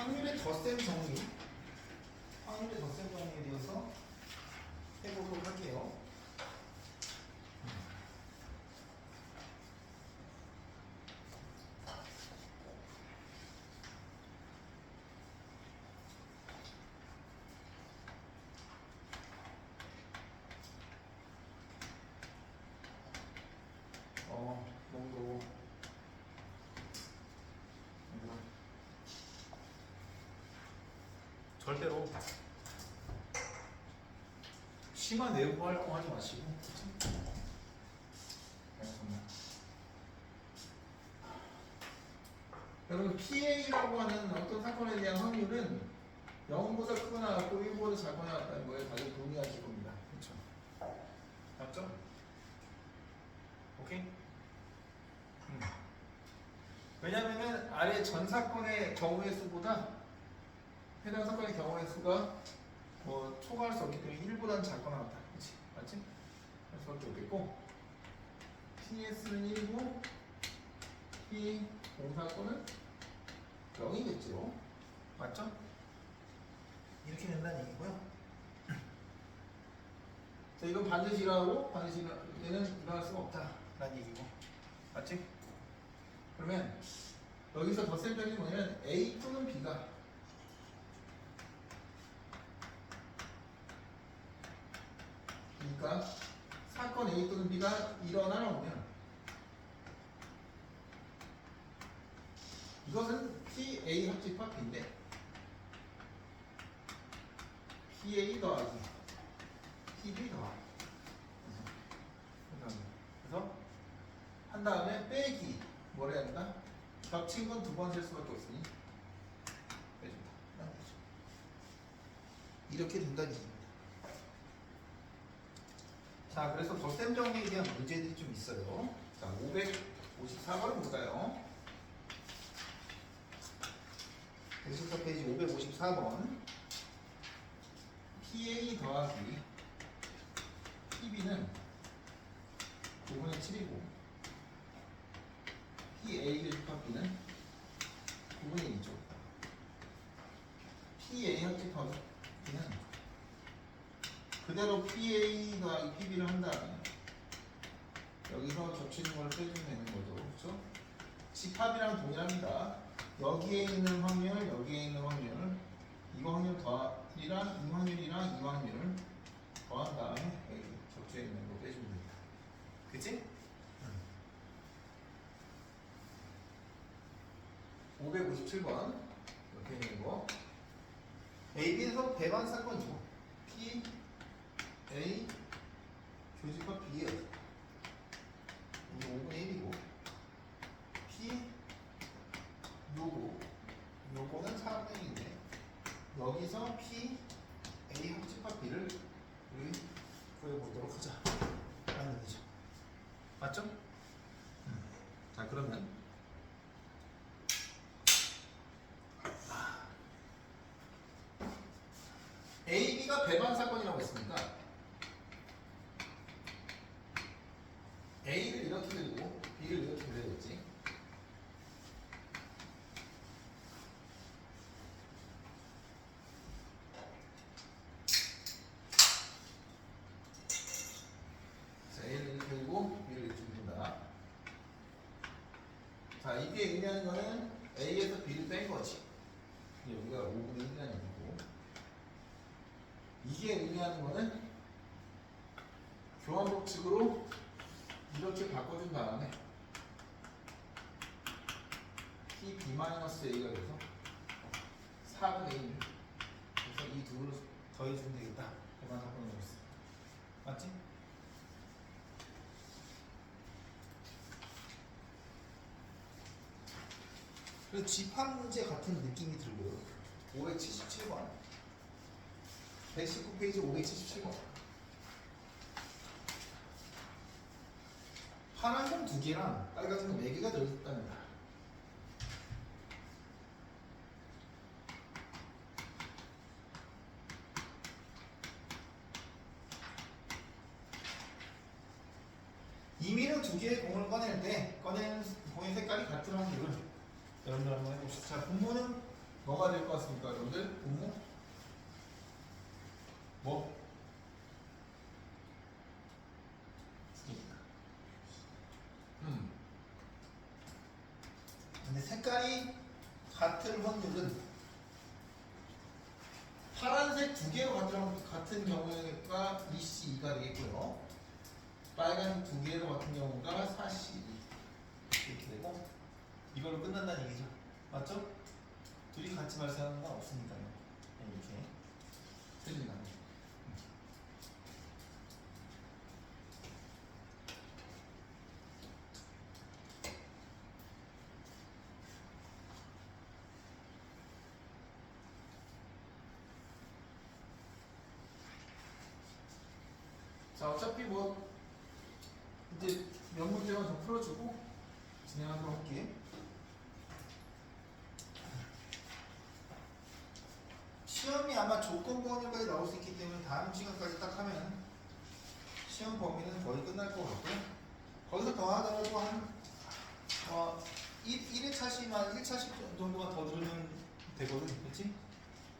확률의 덧셈 정리 확률의 덧셈 정리에 대해서 해보도록 할게요. 어, 농도. 이거. 절대로 심한 내부 활동하지 마시고. 여러분 PA라고 하는 어떤 사건에 대한 확률은 0보다 크거나 같고 1보다 작거나 같다는 거에 다들 동의하실 겁니다. 그렇죠? 맞죠? 오케이? 음. 왜냐면은 아래 전 사건의 경우의 수보다 해당 사건의 경우의 수가 뭐 초과할 수 없기 때문에 1보다는 작거나 같다. 그렇지? 맞지? 그럴 수밖에 없겠고 PS는 1이고 P 공사건은 0이겠죠. 맞죠? 이렇게 된다는 얘기고요. 자, 이건 반드시 일어나고 반드시 일어 얘는 일어날 수가 없다 라는 얘기고. 맞지? 그러면 여기서 덧셈 점이 뭐냐면 A 또는 B가 그러니까 사건 A 또는 B가 일어나면 이것은 PA 합집합 B인데 PA 더하기 PB 더하기 그래서 한 다음에 빼기 뭘 해야 된다? 겹친 건 두번셀 수밖에 없으니 빼준다. 이렇게 얘기입니다 자 그래서 덧셈 정리에 대한 문제들이 좀 있어요 자 554번 볼까요? 114 페이지 554번 PA 더하기 PB는 9분의 7이고 PA를 합비는 9분의 2죠. PA 합집합 B는 그대로 PA 더하기 PB를 한 다음에 여기서 겹치는 걸 빼주면 되는 거죠. 그렇죠? 집합이랑 동일합니다. 여기에 있는 확률, 여기에 있는 확률, 이거 확률 더이랑 이 확률이랑 이 확률을 더한 다음에 여기 겹쳐 있는 거 빼주면 됩니다. 그치? 557번 옆에 있는 거 AB에서 배반 사건이고 P, A, 교집합 B예요. 이게 5분의 1이고 P, 요거 요거는 4분의 1인데 여기서 P, A 합집합 B를 우리 구해보도록 하자 라는 얘기죠 맞죠? 음. 자 그러면 A, B가 배반 사건이라고 했으니까 A를 이렇게 그리고 B를 이렇게 그려야겠지. 자, A를 이렇게 그리고 B를 이렇게 그린다. 자, 이게 의미하는 거는 A에서 B를 뺀 거지. 여기가 5분의 1이라는 얘기고. 이게 의미하는 거는 교환법칙으로 이렇게 바꿔준 다음에 PB-A가 돼서 4분의 1 그래서 이 두를 더해주면 되겠다 그만 사건을 했어 맞지? 그래서 집합 문제 같은 느낌이 들고요. 577번. 119페이지 577번. 파란 공두 개랑 빨간색 공네 개가 들어있답니다. 이미는 두 개의 공을 꺼낼 때 꺼내는 공의 색깔이 같은 확률을 여러분들 한번 해봅시다 자 분모는 뭐가 될 것 같습니까, 여러분들? 분모? 뭐? 두개니까. 음. 근데 색깔이 같은 확률은 파란색 두 개로 같은, 같은 경우가 2C2가 되겠고요. 빨간 두 개로 같은 경우가 4C2 이렇게 되고 이걸로 끝난다는 얘기죠. 맞죠? 둘이 같이 발생하는 건 없으니까요. 이렇게 틀리나. 자 어차피 뭐 이제 몇 문제만 더 풀어주고 진행하도록 할게. 시험이 아마 조건 범위까지 나올 수 있기 때문에 다음 시간까지 딱 하면 시험 범위는 거의 끝날 것 같고요. 거기서 더 하더라도 한 어, 1, 1회차시만 1차씩 정도만 더 들으면 되거든. 그렇지?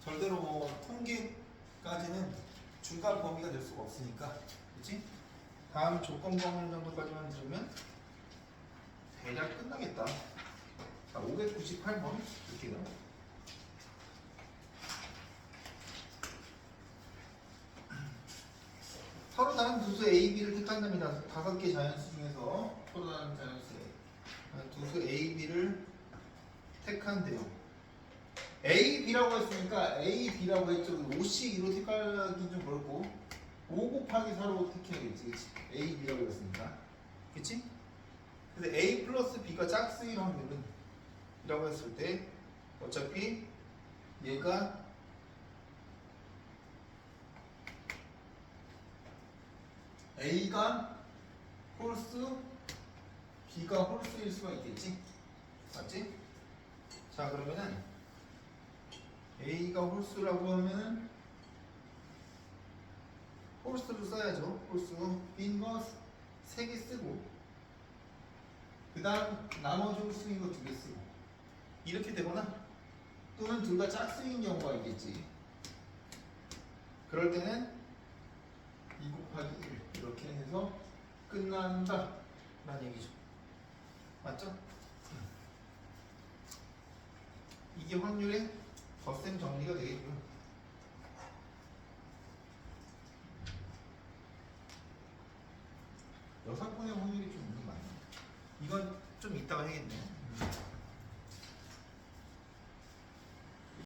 절대로 뭐 통계까지는 중간 범위가 될 수가 없으니까. 그렇지? 다음 조건 범위 정도까지만 들으면 대략 끝나겠다. 자, 598번 이렇게요. 서로 다른 두수 A, B를 택한답니다. 다섯 개 자연수 중에서 다른 자연수 두수 A, B를 택한대요. A, B라고 했으니까 A, B라고 했죠. 5씩 2로 택하기 좀 그렇고 5 곱하기 4로 택해야겠지. 그치? A, B라고 했으니까. 그치? 근데 A 플러스 B가 짝수일 확률은 이라고 했을 때 어차피 얘가 A가 홀수 B가 홀수일 수가 있겠지? 맞지? 자 그러면은 A가 홀수라고 하면은 홀수를 써야죠. 홀수. B인 거 3개 쓰고 그 다음 나머지 홀수인 거두개 쓰고. 이렇게 되거나 또는 둘 다 짝수인 경우가 있겠지. 그럴 때는 2 곱하기 1 이렇게 해서 끝난다 라는 얘기죠 맞죠? 이게 확률의 덧셈 정리가 되겠고요 여섯 분의 확률이 좀 있는 거 아니에요? 이건 좀 이따가 해야겠네요